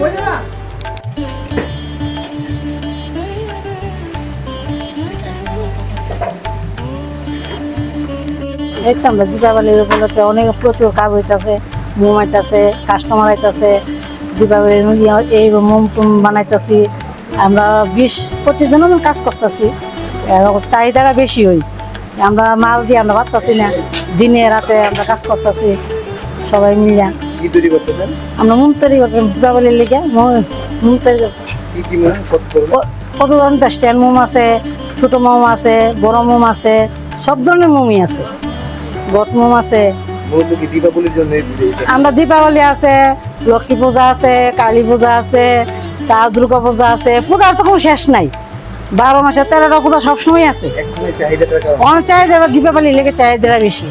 Olha lá! তো আমরা দীপাবলির উপলক্ষে অনেক প্রচুর কাজ হইতাছে মোম আইতাছে কাস্টমার আইতাছে দীপাবলির এই মোম টুম বানাইতাছি। আমরা বিশ পঁচিশ জন মতন কাজ করতেছি। চাহিদাটা বেশি হই। আমরা মাল দিয়ে আমরা পারতাছি না। দিনে রাতে আমরা কাজ করতেছি সবাই করতেছেন? আমরা মোম তৈরি করতাম দীপাবলির লেগে মোম- তৈরি কত ধরনের? স্ট্যান্ড মোম আছে ছোট মোম আছে বড় মোম আছে সব ধরনের মোমই আছে। গট আছে। দীপাবলির জন্য আমরা দীপাবলি আছে লক্ষ্মী পূজা আছে কালী পূজা আছে তার দুর্গা পূজা আছে। পূজার তো কোনো শেষ নাই। বারো মাসে তেরোটা পূজা সবসময় আছে। অনেক চাহিদা দীপাবলি লেগে চাহিদাটা বেশি।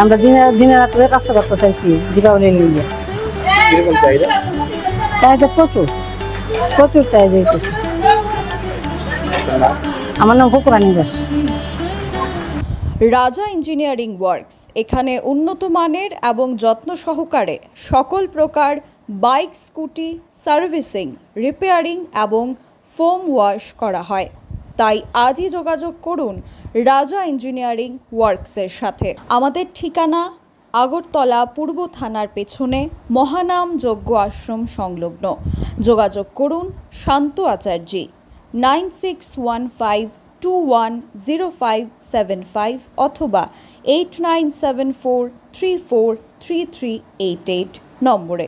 আমরা দিনে দিনে রাত্রে কাজ করতে চাই কি দীপাবলি লেগে। চাহিদা? প্রচুর। প্রচুর চাহিদা আমার নাম ফকুরানি দাস। রাজা ইঞ্জিনিয়ারিং ওয়ার্কস। এখানে উন্নত মানের এবং যত্ন সহকারে সকল প্রকার বাইক, স্কুটি, সার্ভিসিং, রিপেয়ারিং এবং ফোম ওয়াশ করা হয়। তাই আজই যোগাযোগ করুন রাজা ইঞ্জিনিয়ারিং ওয়ার্কসের সাথে। আমাদের ঠিকানা আগরতলা পূর্ব থানার পেছনে মহানাম যজ্ঞ আশ্রম সংলগ্ন। যোগাযোগ করুন Shanta Acharjee, nine six one five two one zero five seven five অথবা eight nine seven four three four three three eight eight নম্বরে।